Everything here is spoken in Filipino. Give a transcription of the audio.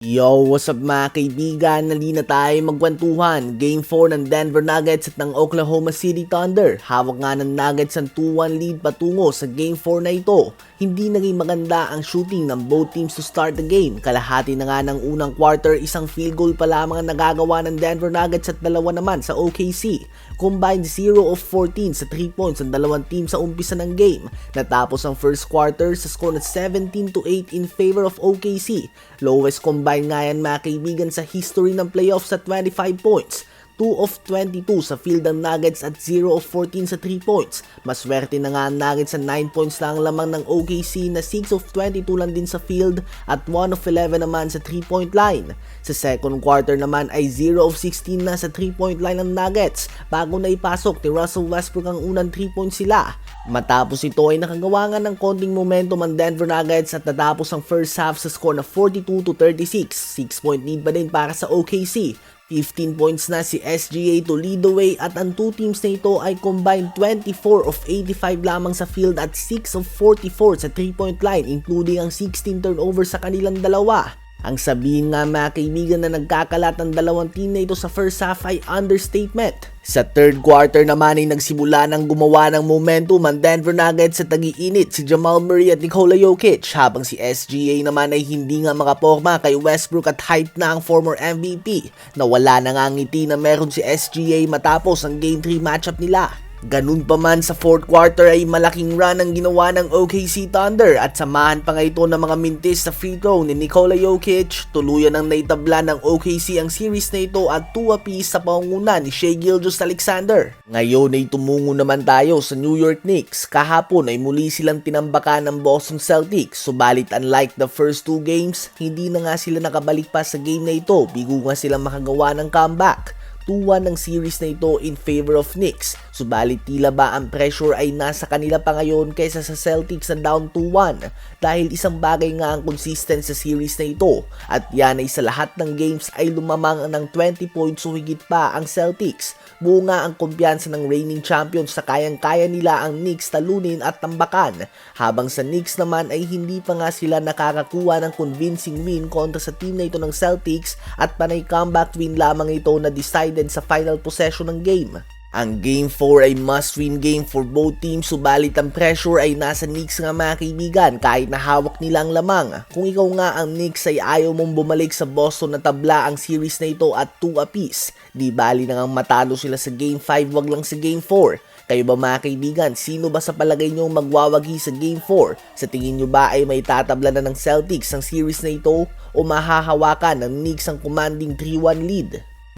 Yo, what's up mga kaibigan? Nali na tayo magkwentuhan. Game 4 ng Denver Nuggets at ng Oklahoma City Thunder. Hawak nga ng Nuggets ang 2-1 lead patungo sa Game 4 na ito. Hindi naging maganda ang shooting ng both teams to start the game. Kalahati na nga ng unang quarter, isang field goal pa lamang ang nagagawa ng Denver Nuggets at dalawa naman sa OKC. Combined 0 of 14 sa 3 points ang dalawang team sa umpisa ng game. Natapos ang first quarter sa score na 17 to 8 in favor of OKC. Lowest combined nga yan mga kaibigan sa history ng playoffs sa 25 points. 2 of 22 sa field ng Nuggets at 0 of 14 sa 3 points. Maswerte na nga ang Nuggets sa 9 points lang ang lamang ng OKC na 6 of 22 lang din sa field at 1 of 11 naman sa 3 point line. Sa second quarter naman ay 0 of 16 na sa 3 point line ng Nuggets bago na ipasok ni Russell Westbrook ang unang 3 points sila. Matapos ito ay nakagawa nga ng konting momentum ang Denver Nuggets at natapos ang first half sa score na 42 to 36. 6 point lead pa din para sa OKC. 15 points na si SGA to lead the way at ang two teams na ito ay combined 24 of 85 lamang sa field at 6 of 44 sa 3-point line including ang 16 turnovers sa kanilang dalawa. Ang sabihin nga mga kaibigan na nagkakalat ng dalawang team na ito sa first half ay understatement. Sa third quarter naman ay nagsimula ng gumawa ng momentum ang Denver Nuggets sa tagi-init si Jamal Murray at Nikola Jokic habang si SGA naman ay hindi nga makaporma kay Westbrook at hype na ang former MVP na wala na nga ngiti na meron si SGA matapos ang Game 3 matchup nila. Ganun pa man sa fourth quarter ay malaking run ang ginawa ng OKC Thunder at samahan pa nga ito ng mga mintis sa free throw ni Nikola Jokic. Tuluyan ang naitabla ng OKC ang series na ito at 2 apiece sa pangunguna ni Shea Gilgeous Alexander. Ngayon ay tumungo naman tayo sa New York Knicks. Kahapon ay muli silang tinambakan ng Boston Celtics. Subalit unlike the first two games, hindi na nga sila nakabalik pa sa game na ito. Bigo nga silang makagawa ng comeback. 2-1 ang series na ito in favor of Knicks. Subalit tila ba ang pressure ay nasa kanila pa ngayon kaysa sa Celtics na down 2-1 dahil isang bagay nga ang consistent sa series na ito at yan ay sa lahat ng games ay lumamang ng 20 points o higit pa ang Celtics. Buo nga ang kumpiyansa ng reigning champions sa kayang-kaya nila ang Knicks talunin at tambakan habang sa Knicks naman ay hindi pa nga sila nakakakuha ng convincing win kontra sa team na ito ng Celtics at panay comeback win lamang ito na decided sa final possession ng game. Ang Game 4 ay must-win game for both teams subalit ang pressure ay nasa Knicks nga mga kaibigan kahit na hawak nila ang lamang. Kung ikaw nga ang Knicks ay ayaw mong bumalik sa Boston na tabla ang series na ito at 2 apiece. Di bali na nga matalo sila sa Game 5 wag lang sa Game 4. Kayo ba mga kaibigan, sino ba sa palagay nyo magwawagi sa Game 4? Sa tingin nyo ba ay may tatabla na ng Celtics ang series na ito o mahahawakan ng Knicks ang commanding 3-1 lead?